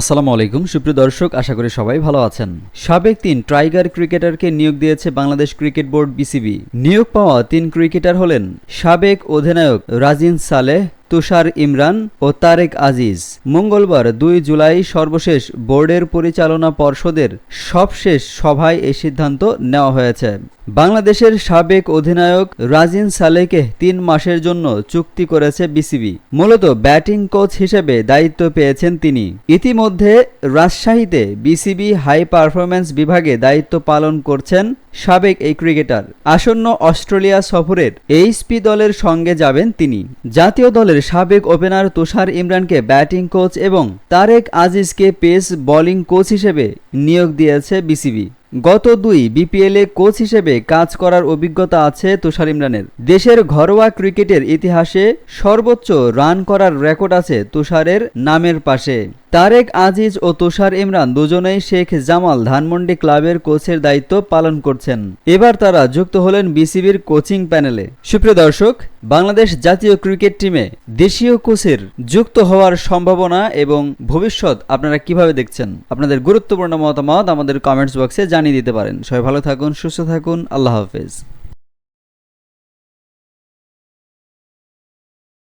আসসালামু আলাইকুম। সুপ্রিয় দর্শক, আশা করি সবাই ভালো আছেন। সাবেক তিন টাইগার ক্রিকেটারকে নিয়োগ দিয়েছে বাংলাদেশ ক্রিকেট বোর্ড বিসিবি। নিয়োগ পাওয়া তিন ক্রিকেটার হলেন সাবেক অধিনায়ক রাজিন সালেহ তুষার ইমরান ও তারেক আজিজ। মঙ্গলবার দুই জুলাই সর্বশেষ বোর্ডের পরিচালনা পর্ষদের সবশেষ সভায় এই সিদ্ধান্ত নেওয়া হয়েছে। বাংলাদেশের সাবেক অধিনায়ক রাজিন সালেকে তিন মাসের জন্য চুক্তি করেছে বিসিবি। মূলত ব্যাটিং কোচ হিসেবে দায়িত্ব পেয়েছেন তিনি। ইতিমধ্যে রাজশাহীতে বিসিবি হাই পারফরম্যান্স বিভাগে দায়িত্ব পালন করছেন সাবেক এই ক্রিকেটার। আসন্ন অস্ট্রেলিয়া সফরের এইচপি দলের সঙ্গে যাবেন তিনি। জাতীয় দলের সাবেক ওপেনার তুষার ইমরানকে ব্যাটিং কোচ এবং তারেক আজিজকে পেস বোলিং কোচ হিসেবে নিয়োগ দিয়েছে বিসিবি। গত দুই বিপিএলে কোচ হিসেবে কাজ করার অভিজ্ঞতা আছে তুষার ইমরানের। দেশের ঘরোয়া ক্রিকেটের ইতিহাসে সর্বোচ্চ রান করার রেকর্ড আছে তুষারের নামের পাশে। তারেক আজিজ ও তুষার ইমরান দুজনেই শেখ জামাল ধানমন্ডি ক্লাবের কোচের দায়িত্ব পালন করছেন। এবার তারা যুক্ত হলেন বিসিবির কোচিং প্যানেলে। সুপ্রিয় দর্শক, বাংলাদেশ জাতীয় ক্রিকেট টিমে দেশীয় কোচের যুক্ত হওয়ার সম্ভাবনা এবং ভবিষ্যৎ আপনারা কীভাবে দেখছেন? আপনাদের গুরুত্বপূর্ণ মতামত আমাদের কমেন্টস বক্সে জানিয়ে দিতে পারেন। সবাই ভালো থাকুন, সুস্থ থাকুন, আল্লাহ হাফেজ।